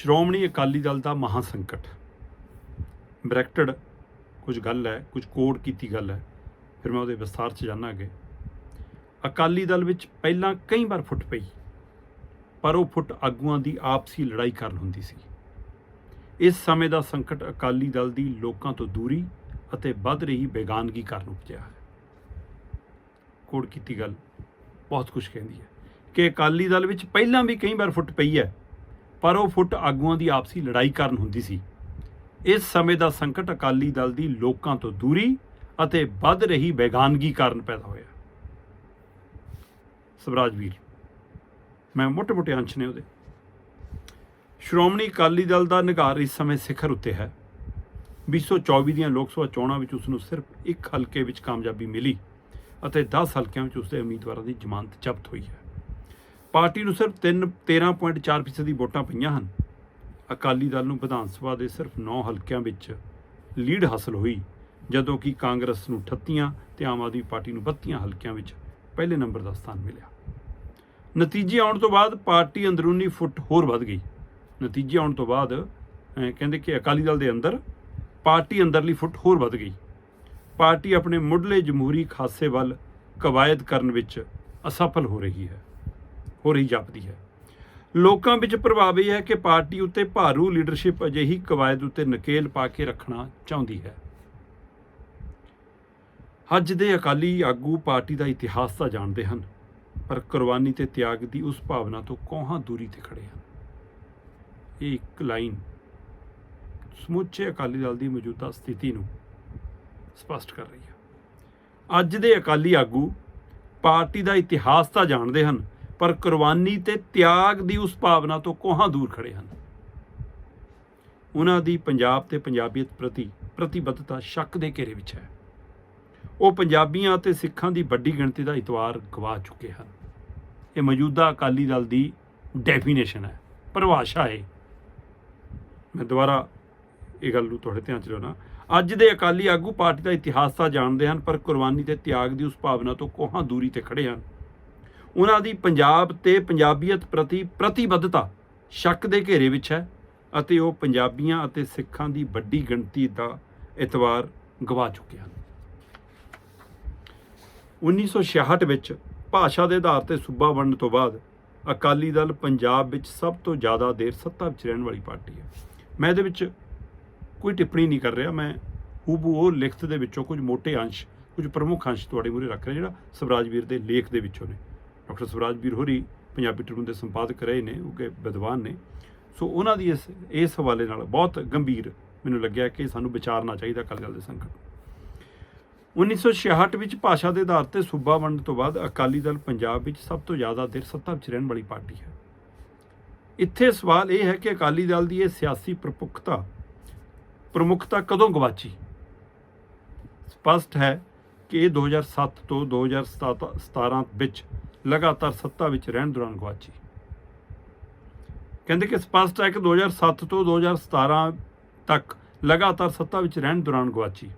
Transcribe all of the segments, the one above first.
ਸ਼੍ਰੋਮਣੀ ਅਕਾਲੀ ਦਲ ਦਾ ਮਹਾ ਸੰਕਟ। ਬ੍ਰੈਕਟਡ ਕੁਝ ਗੱਲ ਹੈ, ਕੁਝ ਕੋਡ ਕੀਤੀ ਗੱਲ ਹੈ, ਫਿਰ ਮੈਂ ਉਹਦੇ ਵਿਸਥਾਰ 'ਚ ਜਾਣਾ ਅੱਗੇ। ਅਕਾਲੀ ਦਲ ਵਿੱਚ ਪਹਿਲਾਂ ਕਈ ਵਾਰ ਫੁੱਟ ਪਈ, ਪਰ ਉਹ ਫੁੱਟ ਆਗੂਆਂ ਦੀ ਆਪਸੀ ਲੜਾਈ ਕਾਰਨ ਹੁੰਦੀ ਸੀ। ਇਸ ਸਮੇਂ ਦਾ ਸੰਕਟ ਅਕਾਲੀ ਦਲ ਦੀ ਲੋਕਾਂ ਤੋਂ ਦੂਰੀ ਅਤੇ ਵੱਧ ਰਹੀ ਬੇਗਾਨਗੀ ਕਾਰਨ ਉਪਜਿਆ ਹੈ। ਕੋਡ ਕੀਤੀ ਗੱਲ ਬਹੁਤ ਕੁਝ ਕਹਿੰਦੀ ਹੈ ਕਿ ਅਕਾਲੀ ਦਲ ਵਿੱਚ ਪਹਿਲਾਂ ਵੀ ਕਈ ਵਾਰ ਫੁੱਟ ਪਈ ਹੈ ਪਰ ਉਹ ਫੁੱਟ ਆਗੂਆਂ ਦੀ ਆਪਸੀ ਲੜਾਈ ਕਾਰਨ ਹੁੰਦੀ ਸੀ। ਇਸ ਸਮੇਂ ਦਾ ਸੰਕਟ ਅਕਾਲੀ ਦਲ ਦੀ ਲੋਕਾਂ ਤੋਂ ਦੂਰੀ ਅਤੇ ਵੱਧ ਰਹੀ ਬੇਗਾਨਗੀ ਕਾਰਨ ਪੈਦਾ ਹੋਇਆ। ਸਵਰਾਜ ਵੀਰ, ਮੈਂ ਮੋਟੇ-ਮੋਟੇ ਅੰਸ਼ ਨੇ ਉਹਦੇ। ਸ਼੍ਰੋਮਣੀ ਅਕਾਲੀ ਦਲ ਦਾ ਨਿਗਾਰ ਇਸ ਸਮੇਂ ਸਿਖਰ ਉੱਤੇ ਹੈ। 2024 ਦੀਆਂ ਲੋਕ ਸਭਾ ਚੋਣਾਂ ਵਿੱਚ ਉਸ ਨੂੰ ਸਿਰਫ ਇੱਕ ਹਲਕੇ ਵਿੱਚ ਕਾਮਯਾਬੀ ਮਿਲੀ ਅਤੇ 10 ਹਲਕਿਆਂ ਵਿੱਚ ਉਸ ਦੇ ਉਮੀਦਵਾਰਾਂ ਦੀ ਜ਼ਮਾਨਤ ਜ਼ਬਤ ਹੋਈ ਹੈ। ਪਾਰਟੀ ਨੂੰ ਸਿਰਫ 3 13.4% ਦੀ ਵੋਟਾਂ ਪਈਆਂ ਹਨ। ਅਕਾਲੀ ਦਲ ਨੂੰ ਵਿਧਾਨ ਸਭਾ ਦੇ ਸਿਰਫ 9 ਹਲਕਿਆਂ ਵਿੱਚ ਲੀਡ ਹਾਸਲ ਹੋਈ, ਜਦੋਂ ਕਿ ਕਾਂਗਰਸ ਨੂੰ 38 ਤੇ ਆਮ ਆਦਮੀ ਪਾਰਟੀ ਨੂੰ 32 ਹਲਕਿਆਂ ਵਿੱਚ ਪਹਿਲੇ ਨੰਬਰ ਦਾ ਸਥਾਨ ਮਿਲਿਆ। ਨਤੀਜੇ ਆਉਣ ਤੋਂ ਬਾਅਦ ਪਾਰਟੀ ਅੰਦਰੂਨੀ ਫੁੱਟ ਹੋਰ ਵੱਧ ਗਈ। ਨਤੀਜੇ ਆਉਣ ਤੋਂ ਬਾਅਦ ਕਹਿੰਦੇ ਕਿ ਅਕਾਲੀ ਦਲ ਦੇ ਅੰਦਰ ਪਾਰਟੀ ਅੰਦਰਲੀ ਫੁੱਟ ਹੋਰ ਵੱਧ ਗਈ। ਪਾਰਟੀ ਆਪਣੇ ਮੁੱਢਲੇ ਜਮਹੂਰੀ ਖਾਸੇ ਵੱਲ ਕਵਾਇਦ ਕਰਨ ਵਿੱਚ ਅਸਫਲ ਹੋ ਰਹੀ ਹੈ। ਹੋ ਰਹੀ ਜਾਪਦੀ ਹੈ। ਲੋਕਾਂ ਵਿੱਚ ਪ੍ਰਭਾਵ ਇਹ ਹੈ ਕਿ ਪਾਰਟੀ ਉੱਤੇ ਭਾਰੂ ਲੀਡਰਸ਼ਿਪ ਅਜਿਹੀ ਕਵਾਇਦ ਉੱਤੇ ਨਕੇਲ ਪਾ ਕੇ ਰੱਖਣਾ ਚਾਹੁੰਦੀ ਹੈ। ਅੱਜ ਦੇ ਅਕਾਲੀ ਆਗੂ ਪਾਰਟੀ ਦਾ ਇਤਿਹਾਸ ਤਾਂ ਜਾਣਦੇ ਹਨ, ਪਰ ਕੁਰਬਾਨੀ ਤੇ ਤਿਆਗ ਦੀ ਉਸ ਭਾਵਨਾ ਤੋਂ ਕੋਹਾਂ ਦੂਰੀ ਤੇ ਖੜੇ ਹਨ। ਇਹ ਇੱਕ ਲਾਈਨ ਸਮੁੱਚੇ ਅਕਾਲੀ ਦਲ ਦੀ ਮੌਜੂਦਾ ਸਥਿਤੀ ਨੂੰ ਸਪਸ਼ਟ ਕਰ ਰਹੀ ਹੈ। ਅੱਜ ਦੇ ਅਕਾਲੀ ਆਗੂ ਪਾਰਟੀ ਦਾ ਇਤਿਹਾਸ ਤਾਂ ਜਾਣਦੇ ਹਨ ਪਰ ਕੁਰਬਾਨੀ ਤੇ ਤਿਆਗ ਦੀ ਉਸ ਭਾਵਨਾ ਤੋਂ ਕੋਹਾਂ ਦੂਰ ਖੜੇ ਹਨ? ਉਹਨਾਂ ਦੀ ਪੰਜਾਬ ਤੇ ਪੰਜਾਬੀਅਤ ਪ੍ਰਤੀ ਪ੍ਰਤੀਬੱਧਤਾ ਸ਼ੱਕ ਦੇ ਘੇਰੇ ਵਿੱਚ ਹੈ। ਉਹ ਪੰਜਾਬੀਆਂ ਅਤੇ ਸਿੱਖਾਂ ਦੀ ਵੱਡੀ ਗਿਣਤੀ ਦਾ ਇਤਵਾਰ ਗਵਾ ਚੁੱਕੇ ਹਨ। ਇਹ ਮੌਜੂਦਾ ਅਕਾਲੀ ਦਲ ਦੀ ਡੈਫੀਨੇਸ਼ਨ ਹੈ। ਪਰਿਭਾਸ਼ਾ ਹੈ ਮੈਂ ਦੁਬਾਰਾ ਇਹ ਗੱਲ ਨੂੰ ਤੁਹਾਡੇ ਧਿਆਨ ਚ ਲਿਆਉਣਾ। ਅੱਜ ਦੇ ਅਕਾਲੀ ਆਗੂ ਪਾਰਟੀ ਦਾ ਇਤਿਹਾਸ ਤਾਂ ਜਾਣਦੇ ਹਨ, ਪਰ ਕੁਰਬਾਨੀ ਤੇ ਤਿਆਗ ਦੀ ਉਸ ਭਾਵਨਾ ਤੋਂ ਕੋਹਾਂ ਦੂਰੀ ਤੇ ਖੜੇ ਹਨ? ਉਹਨਾਂ ਦੀ ਪੰਜਾਬ ਤੇ ਪੰਜਾਬੀਅਤ ਪ੍ਰਤੀ ਪ੍ਰਤੀਬੱਧਤਾ ਸ਼ੱਕ ਦੇ ਘੇਰੇ ਵਿੱਚ ਹੈ ਅਤੇ ਉਹ ਪੰਜਾਬੀਆਂ ਅਤੇ ਸਿੱਖਾਂ ਦੀ ਵੱਡੀ ਗਿਣਤੀ ਦਾ ਇਤਵਾਰ ਗਵਾ ਚੁੱਕੇ ਹਨ। 1966 ਵਿੱਚ ਭਾਸ਼ਾ ਦੇ ਆਧਾਰ ਤੇ ਸੂਬਾ ਬਣਨ ਤੋਂ ਬਾਅਦ ਅਕਾਲੀ ਦਲ ਪੰਜਾਬ ਵਿੱਚ ਸਭ ਤੋਂ ਜ਼ਿਆਦਾ ਦੇਰ ਸੱਤਾ ਵਿੱਚ ਰਹਿਣ ਵਾਲੀ ਪਾਰਟੀ ਹੈ। ਮੈਂ ਇਹਦੇ ਵਿੱਚ ਕੋਈ ਟਿੱਪਣੀ ਨਹੀਂ ਕਰ ਰਿਹਾ। ਮੈਂ ਹੂਬੂ ਉਹ ਲਿਖਤ ਦੇ ਵਿੱਚੋਂ ਕੁਝ ਮੋٹے ਅੰਸ਼, ਕੁਝ ਪ੍ਰਮੁੱਖ ਅੰਸ਼ ਤੁਹਾਡੇ ਮੂਹਰੇ ਰੱਖ ਰਿਹਾ ਜਿਹੜਾ ਸਵਰਾਜ ਵੀਰ ਦੇ ਲੇਖ ਦੇ ਵਿੱਚੋਂ ਨੇ। ਡਾਕਟਰ ਸਵਰਾਜ ਵੀਰ ਹੋਰੀ ਪੰਜਾਬੀ ਟ੍ਰਿਬਿਊਨ ਦੇ ਸੰਪਾਦਕ ਰਹੇ ਨੇ, ਉਹ ਕਿ ਵਿਦਵਾਨ ਨੇ। ਸੋ ਉਹਨਾਂ ਦੀ ਇਸ ਇਸ ਹਵਾਲੇ ਨਾਲ ਬਹੁਤ ਗੰਭੀਰ ਮੈਨੂੰ ਲੱਗਿਆ ਕਿ ਸਾਨੂੰ ਵਿਚਾਰਨਾ ਚਾਹੀਦਾ ਅਕਾਲੀ ਦਲ ਦੇ ਸੰਕਟ 1966 ਵਿੱਚ ਭਾਸ਼ਾ ਦੇ ਆਧਾਰ ਤੇ ਸੂਬਾ ਬਣਨ ਤੋਂ ਬਾਅਦ ਅਕਾਲੀ ਦਲ ਪੰਜਾਬ ਵਿੱਚ ਸਭ ਤੋਂ ਜ਼ਿਆਦਾ ਦੇਰ ਸੱਤਾ ਵਿੱਚ ਰਹਿਣ ਵਾਲੀ ਪਾਰਟੀ ਹੈ। ਇੱਥੇ ਸਵਾਲ ਇਹ ਹੈ ਕਿ ਅਕਾਲੀ ਦਲ ਦੀ ਇਹ ਸਿਆਸੀ ਪ੍ਰਪੁੱਖਤਾ ਪ੍ਰਮੁੱਖਤਾ ਕਦੋਂ ਗਵਾਚੀ? ਸਪਸ਼ਟ ਹੈ ਕਿ ਇਹ 2007 ਤੋਂ 2017 ਵਿੱਚ ਲਗਾਤਾਰ ਸੱਤਾ ਵਿੱਚ ਰਹਿਣ ਦੌਰਾਨ ਗਵਾਚੀ ਕਹਿੰਦੇ ਕਿ ਸਪਸ਼ਟ ਹੈ ਕਿ 2007 ਤੋਂ 2017 ਤੱਕ ਲਗਾਤਾਰ ਸੱਤਾ ਵਿੱਚ ਰਹਿਣ ਦੌਰਾਨ ਗਵਾਚੀ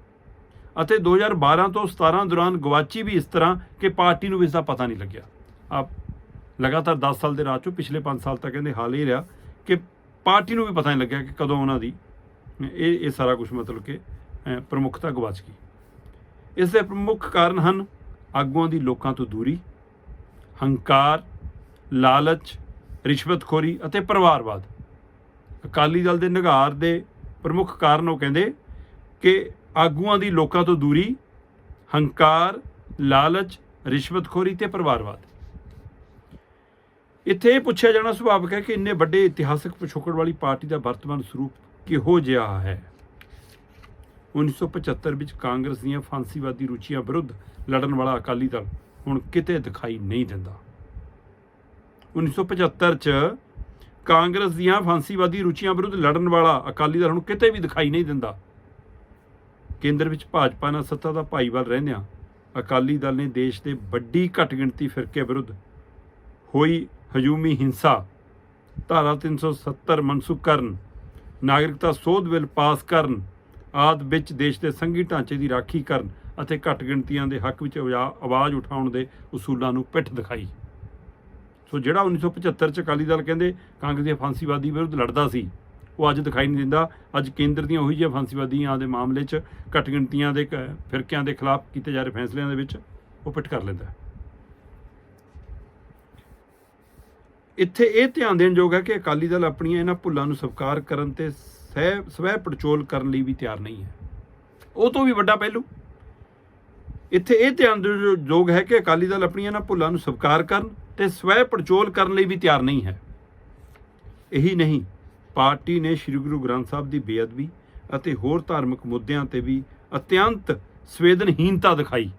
ਅਤੇ 2012 ਤੋਂ 17 ਦੌਰਾਨ ਗਵਾਚੀ ਵੀ ਇਸ ਤਰ੍ਹਾਂ ਕਿ ਪਾਰਟੀ ਨੂੰ ਵੀ ਇਸ ਦਾ ਪਤਾ ਨਹੀਂ ਲੱਗਿਆ। ਆਪ ਲਗਾਤਾਰ 10 ਸਾਲ ਦੇ ਰਾਜ ਚੋਂ ਪਿਛਲੇ 5 ਸਾਲ ਤੱਕ ਕਹਿੰਦੇ ਹਾਲ ਹੀ ਰਿਹਾ ਕਿ ਪਾਰਟੀ ਨੂੰ ਵੀ ਪਤਾ ਨਹੀਂ ਲੱਗਿਆ ਕਿ ਕਦੋਂ ਉਹਨਾਂ ਦੀ ਇਹ ਇਹ ਸਾਰਾ ਕੁਝ ਮਤਲਬ ਕਿ ਪ੍ਰਮੁੱਖਤਾ ਗਵਾਚ ਗਈ। ਇਸ ਦੇ ਪ੍ਰਮੁੱਖ ਕਾਰਨ ਹਨ ਆਗੂਆਂ ਦੀ ਲੋਕਾਂ ਤੋਂ ਦੂਰੀ ਹੰਕਾਰ, ਲਾਲਚ, ਰਿਸ਼ਵਤਖੋਰੀ ਅਤੇ ਪਰਿਵਾਰਵਾਦ। ਅਕਾਲੀ ਦਲ ਦੇ ਨਿਗਾਰ ਦੇ ਪ੍ਰਮੁੱਖ ਕਾਰਨ ਉਹ ਕਹਿੰਦੇ ਕਿ ਆਗੂਆਂ ਦੀ ਲੋਕਾਂ ਤੋਂ ਦੂਰੀ, ਹੰਕਾਰ, ਲਾਲਚ, ਰਿਸ਼ਵਤਖੋਰੀ ਤੇ ਪਰਿਵਾਰਵਾਦ। ਇੱਥੇ ਇਹ ਪੁੱਛਿਆ ਜਾਣਾ ਸੁਭਾਵਿਕ ਹੈ ਕਿ ਇੰਨੇ ਵੱਡੇ ਇਤਿਹਾਸਕ ਪਿਛੋਕੜ ਵਾਲੀ ਪਾਰਟੀ ਦਾ ਵਰਤਮਾਨ ਸਰੂਪ ਕਿਹੋ ਜਿਹਾ ਹੈ? 1975 ਵਿੱਚ ਕਾਂਗਰਸ ਦੀਆਂ ਫਾਂਸੀਵਾਦੀ ਰੁਚੀਆਂ ਵਿਰੁੱਧ ਲੜਨ ਵਾਲਾ ਅਕਾਲੀ ਦਲ ਹੁਣ ਕਿਤੇ ਦਿਖਾਈ ਨਹੀਂ ਦਿੰਦਾ। 1975 ਚ ਕਾਂਗਰਸ ਦੀਆਂ ਫਾਂਸੀਵਾਦੀ ਰੁਚੀਆਂ ਵਿਰੁੱਧ ਲੜਨ ਵਾਲਾ ਅਕਾਲੀ ਦਲ ਹੁਣ ਕਿਤੇ ਵੀ ਦਿਖਾਈ ਨਹੀਂ ਦਿੰਦਾ। ਕੇਂਦਰ ਵਿੱਚ ਭਾਜਪਾ ਨਾਲ ਸੱਤਾ ਦਾ ਭਾਈਵਾਲ ਰਹਿੰਦਿਆਂ ਅਕਾਲੀ ਦਲ ਨੇ ਦੇਸ਼ ਦੇ ਵੱਡੀ ਘੱਟ ਗਿਣਤੀ ਫਿਰਕੇ ਵਿਰੁੱਧ ਹੋਈ ਹਜੂਮੀ ਹਿੰਸਾ। ਧਾਰਾ 370 ਮਨਸੂਖ ਕਰਨ, ਨਾਗਰਿਕਤਾ ਸੋਧ ਬਿੱਲ ਪਾਸ ਕਰਨ, ਆਦ ਵਿੱਚ ਦੇਸ਼ ਦੇ ਸੰਘੀ ਢਾਂਚੇ ਦੀ ਰਾਖੀ ਕਰਨ ਅਤੇ ਘੱਟ ਗਿਣਤੀਆਂ ਦੇ ਹੱਕ ਵਿੱਚ ਆਵਾਜ਼ ਉਠਾਉਣ ਦੇ ਉਸੂਲਾਂ ਨੂੰ ਪਿੱਠ ਦਿਖਾਈ। ਸੋ ਜਿਹੜਾ 1975 ਚ ਅਕਾਲੀ ਦਲ ਕਹਿੰਦੇ ਕਾਂਗਰਸ ਦੀ ਫਾਂਸੀਵਾਦੀ ਵਿਰੁੱਧ ਲੜਦਾ ਸੀ, ਉਹ ਅੱਜ ਦਿਖਾਈ ਨਹੀਂ ਦਿੰਦਾ। ਅੱਜ ਕੇਂਦਰ ਦੀਆਂ ਉਹੀ ਜਿਹੀਆਂ ਫਾਂਸੀਵਾਦੀਆਂ ਦੇ ਮਾਮਲੇ 'ਚ ਘੱਟ ਗਿਣਤੀਆਂ ਦੇ ਕ- ਫਿਰਕਿਆਂ ਦੇ ਖਿਲਾਫ ਕੀਤੇ ਜਾ ਰਹੇ ਫੈਸਲਿਆਂ ਦੇ ਵਿੱਚ ਉਹ ਪਿੱਠ ਕਰ ਲੈਂਦਾ। ਇੱਥੇ ਇਹ ਧਿਆਨ ਦੇਣ ਯੋਗ ਹੈ ਕਿ ਅਕਾਲੀ ਦਲ ਆਪਣੀਆਂ ਇਹਨਾਂ ਭੁੱਲਾਂ ਨੂੰ ਸਵੀਕਾਰ ਕਰਨ ਤੇ ਸਹਿ ਸਵੈ ਪੜਚੋਲ ਕਰਨ ਲਈ ਵੀ ਤਿਆਰ ਨਹੀਂ ਹੈ। ਉਹ ਤੋਂ ਵੀ ਵੱਡਾ ਪਹਿਲੂ ਇੱਥੇ ਇਹ ਧਿਆਨ ਦੇਣ ਯੋਗ ਹੈ ਕਿ ਅਕਾਲੀ ਦਲ ਆਪਣੀਆਂ ਇਹਨਾਂ ਭੁੱਲਾਂ ਨੂੰ ਸਵੀਕਾਰ ਕਰਨ ਤੇ ਸਵੈ ਪੜਚੋਲ ਕਰਨ ਲਈ ਵੀ ਤਿਆਰ ਨਹੀਂ ਹੈ। ਇਹੀ ਨਹੀਂ, ਪਾਰਟੀ ਨੇ ਸ੍ਰੀ ਗੁਰੂ ਗ੍ਰੰਥ ਸਾਹਿਬ ਦੀ ਬੇਅਦਬੀ ਅਤੇ ਹੋਰ ਧਾਰਮਿਕ ਮੁੱਦਿਆਂ ਤੇ ਵੀ ਅਤਿਅੰਤ ਸੰਵੇਦਨਹੀਨਤਾ ਦਿਖਾਈ,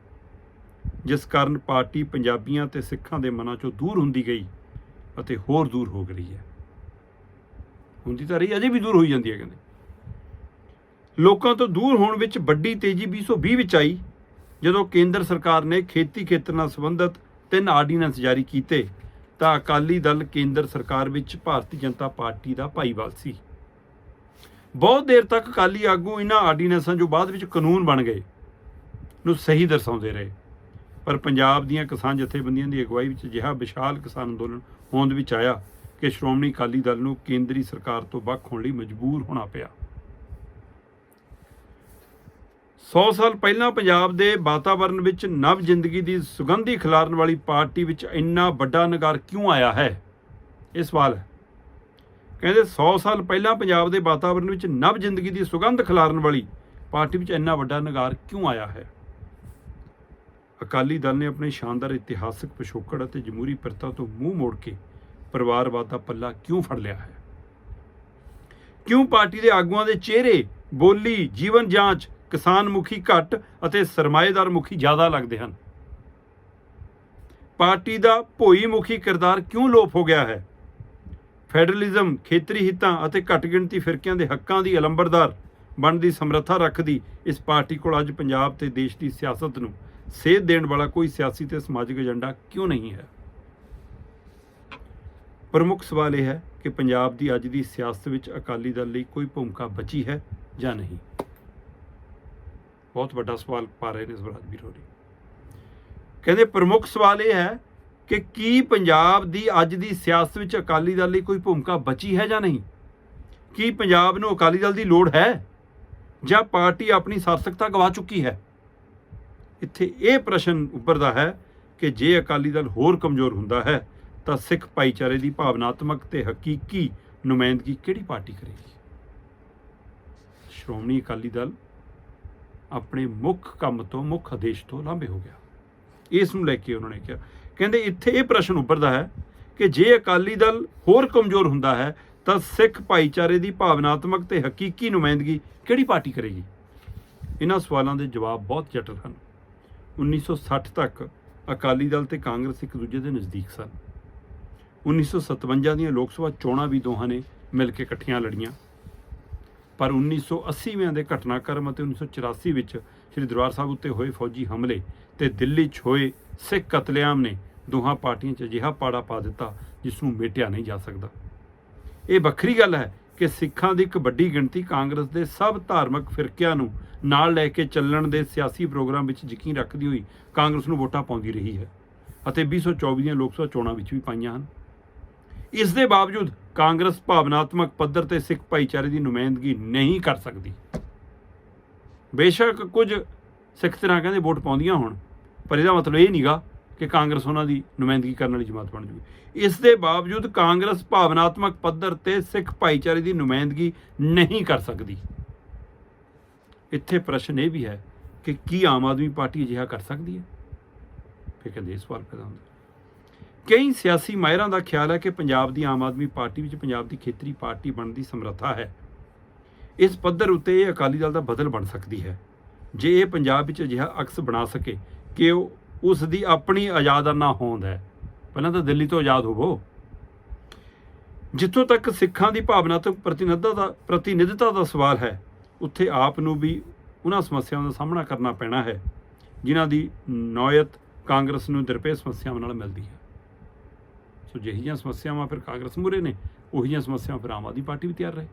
ਜਿਸ ਕਾਰਨ ਪਾਰਟੀ ਪੰਜਾਬੀਆਂ ਤੇ ਸਿੱਖਾਂ ਦੇ ਮਨਾਂ ਚੋਂ ਦੂਰ ਹੁੰਦੀ ਗਈ ਅਤੇ ਹੋਰ ਦੂਰ ਹੋ ਗਈ ਹੈ। ਹੁੰਦੀ ਤਾਂ ਰਹੀ, ਅਜੇ ਵੀ ਦੂਰ ਹੋਈ ਜਾਂਦੀ ਹੈ ਕਹਿੰਦੇ। ਲੋਕਾਂ ਤੋਂ ਦੂਰ ਹੋਣ ਵਿੱਚ ਵੱਡੀ ਤੇਜ਼ੀ 2020 ਵਿੱਚ ਆਈ। ਜਦੋਂ ਕੇਂਦਰ ਸਰਕਾਰ ਨੇ ਖੇਤੀ ਖੇਤਰ ਨਾਲ ਸੰਬੰਧਿਤ ਤਿੰਨ ਆਰਡੀਨੈਂਸ ਜਾਰੀ ਕੀਤੇ, ਤਾਂ ਅਕਾਲੀ ਦਲ ਕੇਂਦਰ ਸਰਕਾਰ ਵਿੱਚ ਭਾਰਤੀ ਜਨਤਾ ਪਾਰਟੀ ਦਾ ਭਾਈਵਾਲ ਸੀ। ਬਹੁਤ ਦੇਰ ਤੱਕ ਅਕਾਲੀ ਆਗੂ ਇਹਨਾਂ ਆਰਡੀਨੈਂਸਾਂ ਜੋ ਬਾਅਦ ਵਿੱਚ ਕਾਨੂੰਨ ਬਣ ਗਏ ਨੂੰ ਸਹੀ ਦਰਸਾਉਂਦੇ ਰਹੇ। ਪਰ ਪੰਜਾਬ ਦੀਆਂ ਕਿਸਾਨ ਜਥੇਬੰਦੀਆਂ ਦੀ ਅਗਵਾਈ ਵਿੱਚ ਅਜਿਹਾ ਵਿਸ਼ਾਲ ਕਿਸਾਨ ਅੰਦੋਲਨ ਹੋਂਦ ਵਿੱਚ ਆਇਆ ਕਿ ਸ਼੍ਰੋਮਣੀ ਅਕਾਲੀ ਦਲ ਨੂੰ ਕੇਂਦਰੀ ਸਰਕਾਰ ਤੋਂ ਵੱਖ ਹੋਣ ਲਈ ਮਜਬੂਰ ਹੋਣਾ ਪਿਆ। 100 ਸਾਲ ਪਹਿਲਾਂ ਪੰਜਾਬ ਦੇ ਵਾਤਾਵਰਣ ਵਿੱਚ ਨਵ ਜ਼ਿੰਦਗੀ ਦੀ ਸੁਗੰਧੀ ਖਿਲਾਰਨ ਵਾਲੀ ਪਾਰਟੀ ਵਿੱਚ ਇੰਨਾ ਵੱਡਾ ਨਗਾਰ ਕਿਉਂ ਆਇਆ ਹੈ? ਇਹ ਸਵਾਲ ਹੈ। ਕਹਿੰਦੇ 100 ਸਾਲ ਪਹਿਲਾਂ ਪੰਜਾਬ ਦੇ ਵਾਤਾਵਰਣ ਵਿੱਚ ਨਵ ਜ਼ਿੰਦਗੀ ਦੀ ਸੁਗੰਧ ਖਿਲਾਰਨ ਵਾਲੀ ਪਾਰਟੀ ਵਿੱਚ ਇੰਨਾ ਵੱਡਾ ਨਗਾਰ ਕਿਉਂ ਆਇਆ ਹੈ? ਅਕਾਲੀ ਦਲ ਨੇ ਆਪਣੇ ਸ਼ਾਨਦਾਰ ਇਤਿਹਾਸਕ ਪਿਛੋਕੜ ਅਤੇ ਜਮਹੂਰੀ ਪ੍ਰਥਾ ਤੋਂ ਮੂੰਹ ਮੋੜ ਕੇ ਪਰਿਵਾਰਵਾਦ ਦਾ ਪੱਲਾ ਕਿਉਂ ਫੜ ਲਿਆ ਹੈ? ਕਿਉਂ ਪਾਰਟੀ ਦੇ ਆਗੂਆਂ ਦੇ ਚਿਹਰੇ, ਬੋਲੀ, ਜੀਵਨ ਜਾਂਚ ਕਿਸਾਨ ਮੁਖੀ ਘੱਟ ਅਤੇ ਸਰਮਾਏਦਾਰ ਮੁਖੀ ਜ਼ਿਆਦਾ ਲੱਗਦੇ ਹਨ। ਪਾਰਟੀ ਦਾ ਭੋਈ ਮੁਖੀ ਕਿਰਦਾਰ ਕਿਉਂ ਲੋਪ ਹੋ ਗਿਆ ਹੈ? ਫੈਡਰਲਿਜ਼ਮ ਖੇਤਰੀ ਹਿੱਤਾਂ ਅਤੇ ਘੱਟ ਗਿਣਤੀ ਫਿਰਕਿਆਂ ਦੇ ਹੱਕਾਂ ਦੀ ਅਲੰਬਰਦਾਰ ਬਣਦੀ ਸਮਰੱਥਾ ਰੱਖਦੀ ਇਸ ਪਾਰਟੀ ਕੋਲ ਅੱਜ ਪੰਜਾਬ ਤੇ ਦੇਸ਼ ਦੀ ਸਿਆਸਤ ਨੂੰ ਸੇਧ ਦੇਣ ਵਾਲਾ ਕੋਈ ਸਿਆਸੀ ਤੇ ਸਮਾਜਿਕ ਏਜੰਡਾ ਕਿਉਂ ਨਹੀਂ ਹੈ? ਪ੍ਰਮੁੱਖ ਸਵਾਲ ਇਹ ਹੈ ਕਿ ਪੰਜਾਬ ਦੀ ਅੱਜ ਦੀ ਸਿਆਸਤ ਵਿੱਚ ਅਕਾਲੀ ਦਲ ਲਈ ਕੋਈ ਭੂਮਿਕਾ ਬਚੀ ਹੈ ਜਾਂ ਨਹੀਂ? ਬਹੁਤ ਵੱਡਾ ਸਵਾਲ ਪਾ ਰਹੇ ਨੇ ਸਵਰਾਜ ਵੀਰ ਹੋਰੀ ਕਹਿੰਦੇ ਪ੍ਰਮੁੱਖ ਸਵਾਲ ਇਹ ਹੈ ਕਿ ਕੀ ਪੰਜਾਬ ਦੀ ਅੱਜ ਦੀ ਸਿਆਸਤ ਵਿੱਚ ਅਕਾਲੀ ਦਲ ਲਈ ਕੋਈ ਭੂਮਿਕਾ ਬਚੀ ਹੈ ਜਾਂ ਨਹੀਂ? ਕੀ ਪੰਜਾਬ ਨੂੰ ਅਕਾਲੀ ਦਲ ਦੀ ਲੋੜ ਹੈ? ਜਾਂ ਪਾਰਟੀ ਆਪਣੀ ਸਾਰਥਕਤਾ ਗਵਾ ਚੁੱਕੀ ਹੈ? ਇੱਥੇ ਇਹ ਪ੍ਰਸ਼ਨ ਉੱਭਰਦਾ ਹੈ ਕਿ ਜੇ ਅਕਾਲੀ ਦਲ ਹੋਰ ਕਮਜ਼ੋਰ ਹੁੰਦਾ ਹੈ, ਤਾਂ ਸਿੱਖ ਭਾਈਚਾਰੇ ਦੀ ਭਾਵਨਾਤਮਕ ਤੇ ਹਕੀਕੀ ਨੁਮਾਇੰਦਗੀ ਕਿਹੜੀ ਪਾਰਟੀ ਕਰੇਗੀ? ਸ਼੍ਰੋਮਣੀ ਅਕਾਲੀ ਦਲ ਆਪਣੇ ਮੁੱਖ ਕੰਮ ਤੋਂ, ਮੁੱਖ ਆਦੇਸ਼ ਤੋਂ ਲਾਂਭੇ ਹੋ ਗਿਆ। ਇਸ ਨੂੰ ਲੈ ਕੇ ਉਹਨਾਂ ਨੇ ਕਿਹਾ। ਕਹਿੰਦੇ, ਇੱਥੇ ਇਹ ਪ੍ਰਸ਼ਨ ਉੱਭਰਦਾ ਹੈ ਕਿ ਜੇ ਅਕਾਲੀ ਦਲ ਹੋਰ ਕਮਜ਼ੋਰ ਹੁੰਦਾ ਹੈ, ਤਾਂ ਸਿੱਖ ਭਾਈਚਾਰੇ ਦੀ ਭਾਵਨਾਤਮਕ ਤੇ ਹਕੀਕੀ ਨੁਮਾਇੰਦਗੀ ਕਿਹੜੀ ਪਾਰਟੀ ਕਰੇਗੀ? ਇਹਨਾਂ ਸਵਾਲਾਂ ਦੇ ਜਵਾਬ ਬਹੁਤ ਜਟਿਲ ਹਨ। 1960 ਤੱਕ ਅਕਾਲੀ ਦਲ ਤੇ ਕਾਂਗਰਸ ਇੱਕ ਦੂਜੇ ਦੇ ਨਜ਼ਦੀਕ ਸਨ। 1957 ਦੀਆਂ ਲੋਕ ਸਭਾ ਚੋਣਾਂ ਵੀ ਦੋਹਾਂ ਨੇ ਮਿਲ ਕੇ ਇਕੱਠੀਆਂ ਲੜੀਆਂ। ਪਰ 1980ਵਿਆਂ ਦੇ ਘਟਨਾਕ੍ਰਮ ਅਤੇ 1984 ਵਿੱਚ ਸ੍ਰੀ ਦਰਬਾਰ ਸਾਹਿਬ ਉੱਤੇ ਹੋਏ ਫੌਜੀ ਹਮਲੇ ਤੇ ਦਿੱਲੀ 'ਚ ਹੋਏ ਸਿੱਖ ਕਤਲੇਆਮ ਨੇ ਦੋਹਾਂ ਪਾਰਟੀਆਂ 'ਚ ਅਜਿਹਾ ਪਾੜਾ ਪਾ ਦਿੱਤਾ ਜਿਸ ਨੂੰ ਮੇਟਿਆ ਨਹੀਂ ਜਾ ਸਕਦਾ। ਇਹ ਵੱਖਰੀ ਗੱਲ ਹੈ ਕਿ ਸਿੱਖਾਂ ਦੀ ਇੱਕ ਵੱਡੀ ਗਿਣਤੀ ਕਾਂਗਰਸ ਦੇ ਸਭ ਧਾਰਮਿਕ ਫਿਰਕਿਆਂ ਨੂੰ ਨਾਲ ਲੈ ਕੇ ਚੱਲਣ ਦੇ ਸਿਆਸੀ ਪ੍ਰੋਗਰਾਮ ਵਿੱਚ ਯਕੀਨ ਰੱਖਦੀ ਹੋਈ ਕਾਂਗਰਸ ਨੂੰ ਵੋਟਾਂ ਪਾਉਂਦੀ ਰਹੀ ਹੈ ਅਤੇ 2024 ਦੀਆਂ ਲੋਕ ਸਭਾ ਚੋਣਾਂ ਵਿੱਚ ਵੀ ਪਾਈਆਂ ਹਨ। ਇਸ ਦੇ ਬਾਵਜੂਦ ਕਾਂਗਰਸ ਭਾਵਨਾਤਮਕ ਪੱਧਰ ਤੇ ਸਿੱਖ ਭਾਈਚਾਰੇ ਦੀ ਨੁਮਾਇੰਦਗੀ ਨਹੀਂ ਕਰ ਸਕਦੀ। ਬੇਸ਼ੱਕ ਕੁਝ ਸਿੱਖ ਤਰ੍ਹਾਂ ਕਹਿੰਦੇ ਵੋਟ ਪਾਉਂਦੀਆਂ ਹੋਣ, ਪਰ ਇਹਦਾ ਮਤਲਬ ਇਹ ਨਹੀਂਗਾ ਕਿ ਕਾਂਗਰਸ ਉਹਨਾਂ ਦੀ ਨੁਮਾਇੰਦਗੀ ਕਰਨ ਵਾਲੀ ਜਮਾਤ ਬਣ ਜੂਗੀ। ਇਸ ਦੇ ਬਾਵਜੂਦ ਕਾਂਗਰਸ ਭਾਵਨਾਤਮਕ ਪੱਧਰ ਤੇ ਸਿੱਖ ਭਾਈਚਾਰੇ ਦੀ ਨੁਮਾਇੰਦਗੀ ਨਹੀਂ ਕਰ ਸਕਦੀ। ਇੱਥੇ ਪ੍ਰਸ਼ਨ ਇਹ ਵੀ ਹੈ ਕਿ ਕੀ ਆਮ ਆਦਮੀ ਪਾਰਟੀ ਅਜਿਹਾ ਕਰ ਸਕਦੀ ਹੈ? ਫਿਰ ਕਹਿੰਦੇ ਇਹ ਸਵਾਲ ਪੈਦਾ ਹੁੰਦਾ। ਕਈ ਸਿਆਸੀ ਮਾਹਿਰਾਂ ਦਾ ਖਿਆਲ ਹੈ ਕਿ ਪੰਜਾਬ ਦੀ ਆਮ ਆਦਮੀ ਪਾਰਟੀ ਵਿੱਚ ਪੰਜਾਬ ਦੀ ਖੇਤਰੀ ਪਾਰਟੀ ਬਣਨ ਦੀ ਸਮਰੱਥਾ ਹੈ। ਇਸ ਪੱਧਰ ਉੱਤੇ ਇਹ ਅਕਾਲੀ ਦਲ ਦਾ ਬਦਲ ਬਣ ਸਕਦੀ ਹੈ। ਜੇ ਇਹ ਪੰਜਾਬ ਵਿੱਚ ਅਜਿਹਾ ਅਕਸ ਬਣਾ ਸਕੇ ਕਿ ਉਹ ਉਸ ਦੀ ਆਪਣੀ ਆਜ਼ਾਦਾਨਾ ਹੋਂਦ ਹੈ। ਪਹਿਲਾਂ ਤਾਂ ਦਿੱਲੀ ਤੋਂ ਆਜ਼ਾਦ ਹੋਵੋ। ਜਿੱਥੋਂ ਤੱਕ ਸਿੱਖਾਂ ਦੀ ਭਾਵਨਾਤਮਕ ਪ੍ਰਤੀਨਿਧਤਾ ਦਾ ਪ੍ਰਤੀਨਿਧਤਾ ਦਾ ਸਵਾਲ ਹੈ, ਉੱਥੇ ਆਪ ਨੂੰ ਵੀ ਉਹਨਾਂ ਸਮੱਸਿਆਵਾਂ ਦਾ ਸਾਹਮਣਾ ਕਰਨਾ ਪੈਣਾ ਹੈ, ਜਿਨ੍ਹਾਂ ਦੀ ਨੌਇਤ ਕਾਂਗਰਸ ਨੂੰ ਦਰਪੇਸ਼ ਸਮੱਸਿਆਵਾਂ ਨਾਲ ਮਿਲਦੀ ਹੈ। ਸੋ ਜਿਹੀਆਂ ਸਮੱਸਿਆਵਾਂ ਫਿਰ ਕਾਂਗਰਸ ਮੂਰੇ ਨੇ ਉਹੀਆਂ ਸਮੱਸਿਆਵਾਂ ਫਿਰ ਆਮ ਆਦਮੀ ਪਾਰਟੀ ਵੀ ਤਿਆਰ ਰਹੇ।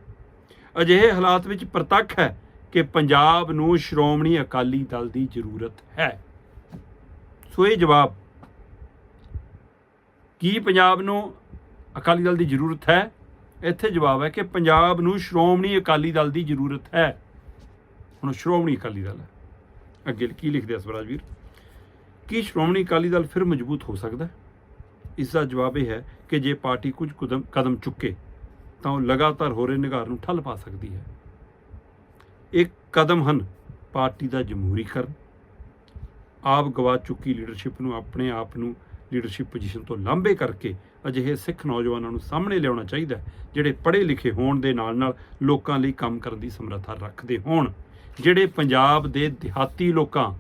ਅਜਿਹੇ ਹਾਲਾਤ ਵਿੱਚ ਪ੍ਰਤੱਖ ਹੈ ਕਿ ਪੰਜਾਬ ਨੂੰ ਸ਼੍ਰੋਮਣੀ ਅਕਾਲੀ ਦਲ ਦੀ ਜ਼ਰੂਰਤ ਹੈ। ਸੋ ਇਹ ਜਵਾਬ, ਕੀ ਪੰਜਾਬ ਨੂੰ ਅਕਾਲੀ ਦਲ ਦੀ ਜ਼ਰੂਰਤ ਹੈ? ਇੱਥੇ ਜਵਾਬ ਹੈ ਕਿ ਪੰਜਾਬ ਨੂੰ ਸ਼੍ਰੋਮਣੀ ਅਕਾਲੀ ਦਲ ਦੀ ਜ਼ਰੂਰਤ ਹੈ। ਹੁਣ ਸ਼੍ਰੋਮਣੀ ਅਕਾਲੀ ਦਲ ਹੈ। ਅੱਗੇ ਕੀ ਲਿਖਦੇ ਆ ਸਵਰਾਜ ਵੀਰ? ਕੀ ਸ਼੍ਰੋਮਣੀ ਅਕਾਲੀ ਦਲ ਫਿਰ ਮਜ਼ਬੂਤ ਹੋ ਸਕਦਾ ਹੈ? ਇਸ ਦਾ ਜਵਾਬ ਇਹ ਹੈ ਕਿ ਜੇ ਪਾਰਟੀ ਕੁਝ ਕਦਮ ਕਦਮ ਚੁੱਕੇ, ਤਾਂ ਉਹ ਲਗਾਤਾਰ ਹੋ ਰਹੇ ਨਿਗਾਰ ਨੂੰ ਠੱਲ ਪਾ ਸਕਦੀ ਹੈ। ਇਹ ਕਦਮ ਹਨ ਪਾਰਟੀ ਦਾ ਜਮਹੂਰੀਕਰਨ। ਆਪ ਗਵਾ ਚੁੱਕੀ ਲੀਡਰਸ਼ਿਪ ਨੂੰ ਆਪਣੇ ਆਪ ਨੂੰ ਲੀਡਰਸ਼ਿਪ ਪੋਜੀਸ਼ਨ ਤੋਂ ਲਾਂਭੇ ਕਰਕੇ ਅਜਿਹੇ ਸਿੱਖ ਨੌਜਵਾਨਾਂ ਨੂੰ ਸਾਹਮਣੇ ਲਿਆਉਣਾ ਚਾਹੀਦਾ ਜਿਹੜੇ ਪੜ੍ਹੇ ਲਿਖੇ ਹੋਣ ਦੇ ਨਾਲ ਨਾਲ ਲੋਕਾਂ ਲਈ ਕੰਮ ਕਰਨ ਦੀ ਸਮਰੱਥਾ ਰੱਖਦੇ ਹੋਣ, ਜਿਹੜੇ ਪੰਜਾਬ ਦੇ ਦਿਹਾਤੀ ਲੋਕਾਂ,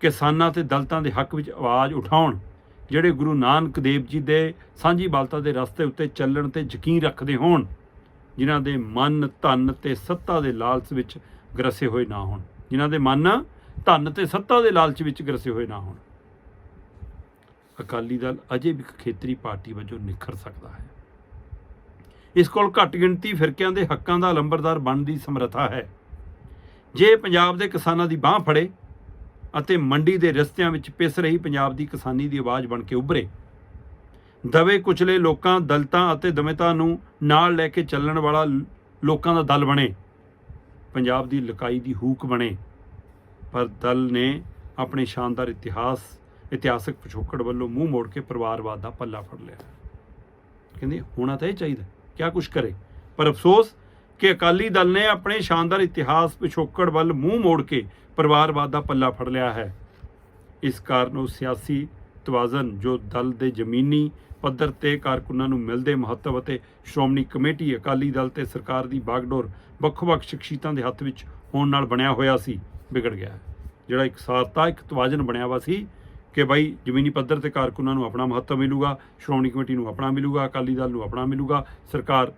ਕਿਸਾਨਾਂ ਤੇ ਦਲਤਾਂ ਦੇ ਹੱਕ ਵਿੱਚ ਆਵਾਜ਼ ਉਠਾਉਣ ਜਿਹੜੇ ਗੁਰੂ ਨਾਨਕ ਦੇਵ ਜੀ ਦੇ ਸਾਂਝੀ ਬਾਲਤਾ ਦੇ ਰਸਤੇ ਉੱਤੇ ਚੱਲਣ ਤੇ ਯਕੀਨ ਰੱਖਦੇ ਹੋਣ, ਜਿਨ੍ਹਾਂ ਦੇ ਮਨ ਧਨ ਤੇ ਸੱਤਾ ਦੇ ਲਾਲਚ ਵਿੱਚ ਗਰਸੇ ਹੋਏ ਨਾ ਹੋਣ, ਜਿਨ੍ਹਾਂ ਦੇ ਮਨ ਧਨ ਤੇ ਸੱਤਾ ਦੇ ਲਾਲਚ ਵਿੱਚ ਗਰਸੇ ਹੋਏ ਨਾ ਹੋਣ। ਅਕਾਲੀ ਦਲ ਅਜੇ ਵੀ ਖੇਤਰੀ ਪਾਰਟੀ ਵਜੋਂ ਨਿਖਰ ਸਕਦਾ ਹੈ। ਇਸ ਕੋਲ ਘੱਟ ਗਿਣਤੀ ਫਿਰਕਿਆਂ ਦੇ ਹੱਕਾਂ ਦਾ ਲੰਬਰਦਾਰ ਬਣਨ ਦੀ ਸਮਰੱਥਾ ਹੈ। ਜੇ ਪੰਜਾਬ ਦੇ ਕਿਸਾਨਾਂ ਦੀ ਬਾਹ ਫੜੇ ਅਤੇ ਮੰਡੀ ਦੇ ਰਸਤਿਆਂ ਵਿੱਚ ਪਿਸ ਰਹੀ ਪੰਜਾਬ ਦੀ ਕਿਸਾਨੀ ਦੀ ਆਵਾਜ਼ ਬਣ ਕੇ ਉੱਭਰੇ। ਦਵੇ ਕੁਚਲੇ ਲੋਕਾਂ, ਦਲਤਾਂ ਅਤੇ ਦਮਿਤਾਂ ਨੂੰ ਨਾਲ ਲੈ ਕੇ ਚੱਲਣ ਵਾਲਾ ਲੋਕਾਂ ਦਾ ਦਲ ਬਣੇ। ਪੰਜਾਬ ਦੀ ਲਕਾਈ ਦੀ ਹੂਕ ਬਣੇ। ਪਰ ਦਲ ਨੇ ਆਪਣੇ ਸ਼ਾਨਦਾਰ ਇਤਿਹਾਸ, ਇਤਿਹਾਸਕ ਪਿਛੋਕੜ ਵੱਲੋਂ ਮੂੰਹ ਮੋੜ ਕੇ ਪਰਿਵਾਰਵਾਦ ਦਾ ਪੱਲਾ ਫੜ ਲਿਆ। ਕਹਿੰਦੇ, ਹੋਣਾ ਤਾਂ ਇਹ ਚਾਹੀਦਾ, ਕਿਆ ਕੁਛ ਕਰੇ? ਪਰ ਅਫਸੋਸ ਕਿ ਅਕਾਲੀ ਦਲ ਨੇ ਆਪਣੇ ਸ਼ਾਨਦਾਰ ਇਤਿਹਾਸ ਪਿਛੋਕੜ ਵੱਲ ਮੂੰਹ ਮੋੜ ਕੇ ਪਰਿਵਾਰਵਾਦ ਦਾ ਪੱਲਾ ਫੜ ਲਿਆ ਹੈ। ਇਸ ਕਾਰਨ ਉਹ ਸਿਆਸੀ ਤਵਾਜ਼ਨ ਜੋ ਦਲ ਦੇ ਜ਼ਮੀਨੀ ਪੱਧਰ ਤੇ ਕਾਰਕੁਨਾਂ ਨੂੰ ਮਿਲਦੇ ਮਹੱਤਵ ਅਤੇ ਸ਼੍ਰੋਮਣੀ ਕਮੇਟੀ ਅਕਾਲੀ ਦਲ ਤੇ ਸਰਕਾਰ ਦੀ ਬਾਗਡੋਰ ਵੱਖ-ਵੱਖ ਸ਼ਖਸੀਅਤਾਂ ਦੇ ਹੱਥ ਵਿੱਚ ਹੋਣ ਨਾਲ ਬਣਿਆ ਹੋਇਆ ਸੀ, ਵਿਗੜ ਗਿਆ ਜਿਹੜਾ ਇੱਕ ਸਾਰਤਾ, ਇੱਕ ਤਵਾਜ਼ਨ ਬਣਿਆ ਵਾ ਸੀ ਕਿ ਬਾਈ ਜ਼ਮੀਨੀ ਪੱਧਰ ਤੇ ਕਾਰਕੁਨਾਂ ਨੂੰ ਆਪਣਾ ਮਹੱਤਵ ਮਿਲੂਗਾ, ਸ਼੍ਰੋਮਣੀ ਕਮੇਟੀ ਨੂੰ ਆਪਣਾ ਮਿਲੂਗਾ, ਅਕਾਲੀ ਦਲ ਨੂੰ ਆਪਣਾ ਮਿਲੂਗਾ, ਸਰਕਾਰ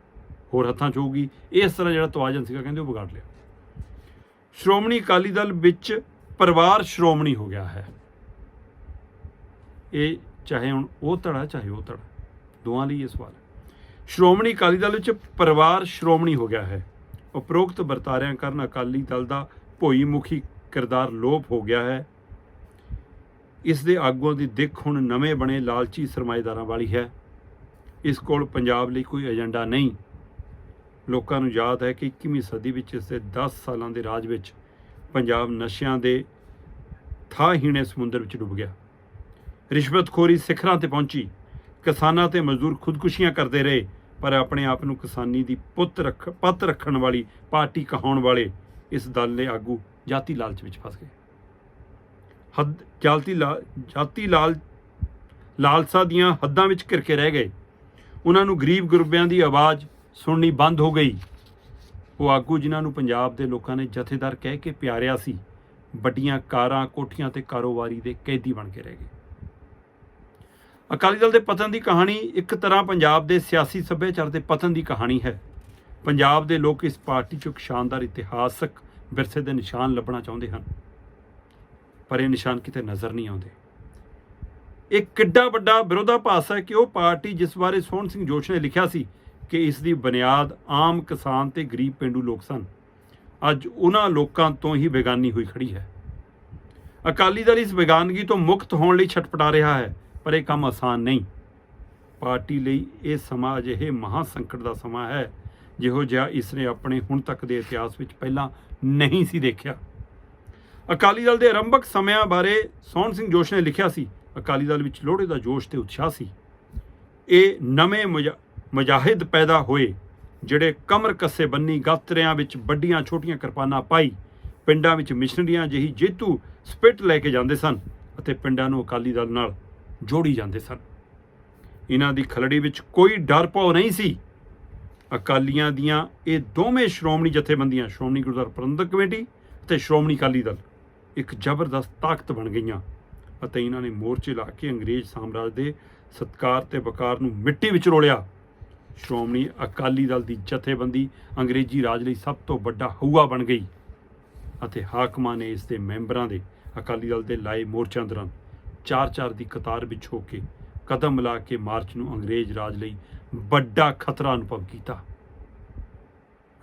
ਹੋਰ ਹੱਥਾਂ 'ਚ ਹੋਊਗੀ। ਇਸ ਤਰ੍ਹਾਂ ਜਿਹੜਾ ਤਵਾਜ਼ਨ ਸੀਗਾ, ਕਹਿੰਦੇ ਉਹ ਵਿਗਾੜ ਲਿਆ। ਸ਼੍ਰੋਮਣੀ ਅਕਾਲੀ ਦਲ ਵਿੱਚ ਪਰਿਵਾਰ ਸ਼੍ਰੋਮਣੀ ਹੋ ਗਿਆ ਹੈ। ਇਹ ਚਾਹੇ ਹੁਣ ਉਹ ਧੜਾ ਚਾਹੇ ਉਹ ਧੜਾ ਦੋਵਾਂ ਲਈ ਇਹ ਸਵਾਲ ਹੈ। ਸ਼੍ਰੋਮਣੀ ਅਕਾਲੀ ਦਲ ਵਿੱਚ ਪਰਿਵਾਰ ਸ਼੍ਰੋਮਣੀ ਹੋ ਗਿਆ ਹੈ। ਉਪਰੋਕਤ ਵਰਤਾਰਿਆਂ ਕਾਰਨ ਅਕਾਲੀ ਦਲ ਦਾ ਭੋਈ ਮੁਖੀ ਕਿਰਦਾਰ ਲੋਪ ਹੋ ਗਿਆ ਹੈ। ਇਸ ਦੇ ਆਗੂਆਂ ਦੀ ਦਿੱਖ ਹੁਣ ਨਵੇਂ ਬਣੇ ਲਾਲਚੀ ਸਰਮਾਏਦਾਰਾਂ ਵਾਲੀ ਹੈ। ਇਸ ਕੋਲ ਪੰਜਾਬ ਲਈ ਕੋਈ ਏਜੰਡਾ ਨਹੀਂ। ਲੋਕਾਂ ਨੂੰ ਯਾਦ ਹੈ ਕਿ 21ਵੀਂ ਸਦੀ ਵਿੱਚ ਇਸ ਦੇ 10 ਸਾਲਾਂ ਦੇ ਰਾਜ ਵਿੱਚ ਪੰਜਾਬ ਨਸ਼ਿਆਂ ਦੇ ਥਾਹੀਣੇ ਸਮੁੰਦਰ ਵਿੱਚ ਡੁੱਬ ਗਿਆ। ਰਿਸ਼ਵਤਖੋਰੀ ਸਿਖਰਾਂ ਤੇ ਪਹੁੰਚੀ। ਕਿਸਾਨਾਂ ਤੇ ਮਜ਼ਦੂਰ ਖੁਦਕੁਸ਼ੀਆਂ ਕਰਦੇ ਰਹੇ, ਪਰ ਆਪਣੇ ਆਪ ਨੂੰ ਕਿਸਾਨੀ ਦੀ ਪੁੱਤ ਰੱਖ, ਪੱਤ ਰੱਖਣ ਵਾਲੀ ਪਾਰਟੀ ਕਹਾਉਣ ਵਾਲੇ ਇਸ ਦਲ ਦੇ ਆਗੂ ਜਾਤੀ ਲਾਲਚ ਵਿੱਚ ਫਸ ਗਏ। ਹੱਦ, ਜਾਤੀ ਲਾ, ਜਾਤੀ ਲਾਲ, ਲਾਲਸਾ ਦੀਆਂ ਹੱਦਾਂ ਵਿੱਚ ਘਿਰ ਕੇ ਰਹਿ ਗਏ। ਉਹਨਾਂ ਨੂੰ ਗਰੀਬ ਗੁਰਬਿਆਂ ਦੀ ਆਵਾਜ਼ ਸੁਣਨੀ ਬੰਦ ਹੋ ਗਈ। ਉਹ ਆਗੂ ਜਿਨ੍ਹਾਂ ਨੂੰ ਪੰਜਾਬ ਦੇ ਲੋਕਾਂ ਨੇ ਜਥੇਦਾਰ ਕਹਿ ਕੇ ਪਿਆਰਿਆ ਸੀ, ਵੱਡੀਆਂ ਕਾਰਾਂ, ਕੋਠੀਆਂ ਤੇ ਕਾਰੋਬਾਰੀ ਦੇ ਕੈਦੀ ਬਣ ਕੇ ਰਹਿ ਗਏ। ਅਕਾਲੀ ਦਲ ਦੇ ਪਤਨ ਦੀ ਕਹਾਣੀ ਇੱਕ ਤਰ੍ਹਾਂ ਪੰਜਾਬ ਦੇ ਸਿਆਸੀ ਸੱਭਿਆਚਾਰ ਦੇ ਪਤਨ ਦੀ ਕਹਾਣੀ ਹੈ। ਪੰਜਾਬ ਦੇ ਲੋਕ ਇਸ ਪਾਰਟੀ 'ਚੋਂ ਇੱਕ ਸ਼ਾਨਦਾਰ ਇਤਿਹਾਸਕ ਵਿਰਸੇ ਦੇ ਨਿਸ਼ਾਨ ਲੱਭਣਾ ਚਾਹੁੰਦੇ ਹਨ। ਪਰ ਇਹ ਨਿਸ਼ਾਨ ਕਿਤੇ ਨਜ਼ਰ ਨਹੀਂ ਆਉਂਦੇ। ਇਹ ਕਿੱਡਾ ਵੱਡਾ ਵਿਰੋਧਾਭਾਸ ਹੈ ਕਿ ਉਹ ਪਾਰਟੀ ਜਿਸ ਬਾਰੇ ਸੋਹਣ ਸਿੰਘ ਜੋਸ਼ ਨੇ ਲਿਖਿਆ ਸੀ ਕਿ ਇਸ ਦੀ ਬੁਨਿਆਦ ਆਮ ਕਿਸਾਨ ਤੇ ਗਰੀਬ ਪਿੰਡੂ ਲੋਕ ਸਨ। ਅੱਜ ਉਹਨਾਂ ਲੋਕਾਂ ਤੋਂ ਹੀ ਬੇਗਾਨੀ ਹੋਈ ਖੜੀ ਹੈ। ਅਕਾਲੀ ਦਲ ਇਸ ਬੇਗਾਨਗੀ ਤੋਂ ਮੁਕਤ ਹੋਣ ਲਈ ਛਟਪਟਾ ਰਿਹਾ ਹੈ, ਪਰ ਇਹ ਕੰਮ ਆਸਾਨ ਨਹੀਂ। ਪਾਰਟੀ ਲਈ ਇਹ ਸਮਾਂ ਅਜਿਹੇ ਮਹਾ ਸੰਕਟ ਦਾ ਸਮਾਂ ਹੈ, ਜਿਹੋ ਜਿਹਾ ਇਸ ਨੇ ਆਪਣੇ ਹੁਣ ਤੱਕ ਦੇ ਇਤਿਹਾਸ ਵਿੱਚ ਪਹਿਲਾਂ ਨਹੀਂ ਸੀ ਦੇਖਿਆ। ਅਕਾਲੀ ਦਲ ਦੇ ਆਰੰਭਕ ਸਮਿਆਂ ਬਾਰੇ ਸੋਹਣ ਸਿੰਘ ਜੋਸ਼ ਨੇ ਲਿਖਿਆ ਸੀ, ਅਕਾਲੀ ਦਲ ਵਿੱਚ ਲੋਹੜੇ ਦਾ ਜੋਸ਼ ਤੇ ਉਤਸ਼ਾਹ ਸੀ। ਇਹ ਨਵੇਂ ਮੁਜਾ- ਮੁਜਾਹਿਦ ਪੈਦਾ ਹੋਏ, ਜਿਹੜੇ ਕਮਰ ਕੱਸੇ ਬੰਨੀ ਗਾਤਰਿਆਂ ਵਿੱਚ ਵੱਡੀਆਂ ਛੋਟੀਆਂ ਕਿਰਪਾਨਾਂ ਪਾਈ, ਪਿੰਡਾਂ ਵਿੱਚ ਮਿਸ਼ਨਰੀਆਂ ਜਿਹੀ ਜੇਤੂ ਸਪਿਟ ਲੈ ਕੇ ਜਾਂਦੇ ਸਨ ਅਤੇ ਪਿੰਡਾਂ ਨੂੰ ਅਕਾਲੀ ਦਲ ਨਾਲ ਜੋੜੀ ਜਾਂਦੇ ਸਨ। ਇਹਨਾਂ ਦੀ ਖਲੜੀ ਵਿੱਚ ਕੋਈ ਡਰ ਭੌ ਨਹੀਂ ਸੀ। ਅਕਾਲੀਆਂ ਦੀਆਂ ਇਹ ਦੋਵੇਂ ਸ਼੍ਰੋਮਣੀ ਜਥੇਬੰਦੀਆਂ, ਸ਼੍ਰੋਮਣੀ ਗੁਰਦੁਆਰਾ ਪ੍ਰਬੰਧਕ ਕਮੇਟੀ ਅਤੇ ਸ਼੍ਰੋਮਣੀ ਅਕਾਲੀ ਦਲ, ਇੱਕ ਜ਼ਬਰਦਸਤ ਤਾਕਤ ਬਣ ਗਈਆਂ ਅਤੇ ਇਹਨਾਂ ਨੇ ਮੋਰਚੇ ਲਾ ਕੇ ਅੰਗਰੇਜ਼ ਸਾਮਰਾਜ ਦੇ ਸਤਕਾਰ ਤੇ ਵਕਾਰ ਨੂੰ ਮਿੱਟੀ ਵਿੱਚ ਰੋਲਿਆ। ਸ਼੍ਰੋਮਣੀ ਅਕਾਲੀ ਦਲ ਦੀ ਜਥੇਬੰਦੀ ਅੰਗਰੇਜ਼ੀ ਰਾਜ ਲਈ ਸਭ ਤੋਂ ਵੱਡਾ ਹਊਆ ਬਣ ਗਈ ਅਤੇ ਹਾਕਮਾਂ ਨੇ ਇਸ ਦੇ ਮੈਂਬਰਾਂ ਦੇ ਅਕਾਲੀ ਦਲ ਦੇ ਲਾਏ ਮੋਰਚਿਆਂ ਦੌਰਾਨ ਚਾਰ-ਚਾਰ ਦੀ ਕਤਾਰ ਵਿੱਚ ਹੋ ਕੇ ਕਦਮ ਮਿਲਾ ਕੇ ਮਾਰਚ ਨੂੰ ਅੰਗਰੇਜ਼ ਰਾਜ ਲਈ ਵੱਡਾ ਖਤਰਾ ਅਨੁਭਵ ਕੀਤਾ।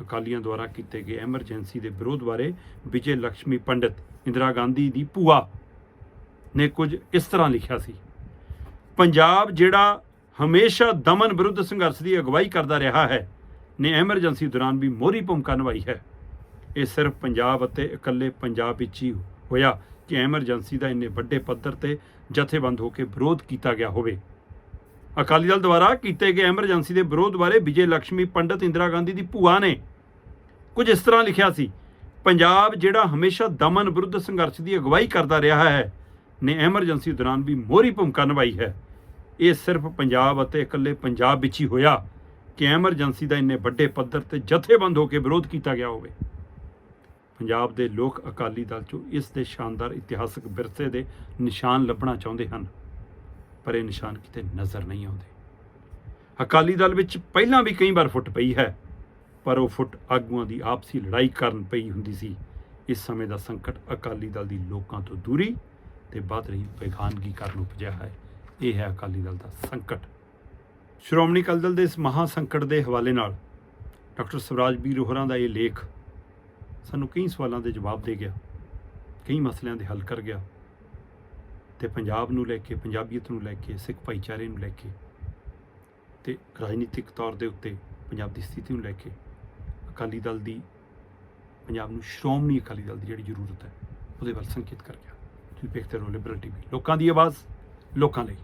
ਅਕਾਲੀਆਂ ਦੁਆਰਾ ਕੀਤੇ ਗਏ ਐਮਰਜੈਂਸੀ ਦੇ ਵਿਰੋਧ ਬਾਰੇ ਵਿਜੇ ਲక్ష్ਮੀ ਪੰਡਿਤ ਇੰਦਰਾ ਗਾਂਧੀ ਦੀ ਭੂਆ ਨੇ ਕੁਝ ਇਸ ਤਰ੍ਹਾਂ ਲਿਖਿਆ ਸੀ, ਪੰਜਾਬ ਜਿਹੜਾ ਹਮੇਸ਼ਾ ਦਮਨ ਵਿਰੁੱਧ ਸੰਘਰਸ਼ ਦੀ ਅਗਵਾਈ ਕਰਦਾ ਰਿਹਾ ਹੈ। ਨੇ ਐਮਰਜੈਂਸੀ ਦੌਰਾਨ ਵੀ ਮੋਹਰੀ ਭੂਮਿਕਾ ਨਿਭਾਈ ਹੈ। ਇਹ ਸਿਰਫ ਪੰਜਾਬ ਅਤੇ ਇਕੱਲੇ ਪੰਜਾਬ ਵਿੱਚ ਹੀ ਹੋਇਆ ਕਿ ਐਮਰਜੈਂਸੀ ਦਾ ਇੰਨੇ ਵੱਡੇ ਪੱਧਰ ਤੇ ਜਥੇਬੰਦ ਹੋ ਕੇ ਵਿਰੋਧ ਕੀਤਾ ਗਿਆ ਹੋਵੇ। ਅਕਾਲੀ ਦਲ ਦੁਆਰਾ ਕੀਤੇ ਗਏ ਐਮਰਜੈਂਸੀ ਦੇ ਵਿਰੋਧ ਬਾਰੇ ਵਿਜੇ ਲక్ష్ਮੀ ਪੰਡਤ ਇੰਦਰਾ ਗਾਂਧੀ ਦੀ ਭੂਆ ਨੇ ਕੁਝ ਇਸ ਤਰ੍ਹਾਂ ਲਿਖਿਆ ਸੀ, ਪੰਜਾਬ ਜਿਹੜਾ ਹਮੇਸ਼ਾ ਦਮਨ ਵਿਰੁੱਧ ਸੰਘਰਸ਼ ਦੀ ਅਗਵਾਈ ਕਰਦਾ ਰਿਹਾ ਹੈ, ਨੇ ਐਮਰਜੈਂਸੀ ਦੌਰਾਨ ਵੀ ਮੋਹਰੀ ਭੂਮਿਕਾ ਨਿਭਾਈ ਹੈ। ਇਹ ਸਿਰਫ ਪੰਜਾਬ ਅਤੇ ਇਕੱਲੇ ਪੰਜਾਬ ਵਿੱਚ ਹੀ ਹੋਇਆ ਕਿ ਐਮਰਜੈਂਸੀ ਦਾ ਇੰਨੇ ਵੱਡੇ ਪੱਧਰ ਤੇ ਜਥੇਬੰਦ ਹੋ ਕੇ ਵਿਰੋਧ ਕੀਤਾ ਗਿਆ ਹੋਵੇ। ਪੰਜਾਬ ਦੇ ਲੋਕ ਅਕਾਲੀ ਦਲ ਚੋਂ ਇਸ ਦੇ ਸ਼ਾਨਦਾਰ ਇਤਿਹਾਸਕ ਵਿਰਸੇ ਦੇ ਨਿਸ਼ਾਨ ਲੱਭਣਾ ਚਾਹੁੰਦੇ ਹਨ, ਪਰ ਇਹ ਨਿਸ਼ਾਨ ਕਿਤੇ ਨਜ਼ਰ ਨਹੀਂ ਆਉਂਦੇ। ਅਕਾਲੀ ਦਲ ਵਿੱਚ ਪਹਿਲਾਂ ਵੀ ਕਈ ਵਾਰ ਫੁੱਟ ਪਈ ਹੈ, ਪਰ ਉਹ ਫੁੱਟ ਆਗੂਆਂ ਦੀ ਆਪਸੀ ਲੜਾਈ ਕਾਰਨ ਪਈ ਹੁੰਦੀ ਸੀ। ਇਸ ਸਮੇਂ ਦਾ ਸੰਕਟ ਅਕਾਲੀ ਦਲ ਦੀ ਲੋਕਾਂ ਤੋਂ ਦੂਰੀ ਤੇ ਵੱਧ ਰਹੀ ਬੇਗਾਨਗੀ ਕਾਰਨ ਉਪਜਿਆ ਹੈ। ਇਹ ਹੈ ਅਕਾਲੀ ਦਲ ਦਾ ਸੰਕਟ। ਸ਼੍ਰੋਮਣੀ ਅਕਾਲੀ ਦਲ ਦੇ ਇਸ ਮਹਾ ਸੰਕਟ ਦੇ ਹਵਾਲੇ ਨਾਲ ਡਾਕਟਰ ਸਵਰਾਜ ਬੀਰ ਹੋਰਾਂ ਦਾ ਇਹ ਲੇਖ ਸਾਨੂੰ ਕਈ ਸਵਾਲਾਂ ਦੇ ਜਵਾਬ ਦੇ ਗਿਆ, ਕਈ ਮਸਲਿਆਂ ਦੇ ਹੱਲ ਕਰ ਗਿਆ ਤੇ ਪੰਜਾਬ ਨੂੰ ਲੈ ਕੇ, ਪੰਜਾਬੀਅਤ ਨੂੰ ਲੈ ਕੇ, ਸਿੱਖ ਭਾਈਚਾਰੇ ਨੂੰ ਲੈ ਕੇ ਤੇ ਰਾਜਨੀਤਿਕ ਤੌਰ ਦੇ ਉੱਤੇ ਪੰਜਾਬ ਦੀ ਸਥਿਤੀ ਨੂੰ ਲੈ ਕੇ ਅਕਾਲੀ ਦਲ ਦੀ, ਪੰਜਾਬ ਨੂੰ ਸ਼੍ਰੋਮਣੀ ਅਕਾਲੀ ਦਲ ਦੀ ਜਿਹੜੀ ਜ਼ਰੂਰਤ ਹੈ ਉਹਦੇ ਵੱਲ ਸੰਕੇਤ ਕਰ ਗਿਆ। ਤੁਸੀਂ ਵੇਖਦੇ ਰਹੋ ਲਿਬਰਟੀ ਵੀ ਲੋਕਾਂ ਦੀ ਆਵਾਜ਼। ਲੋਕਾਂ ਲਈ।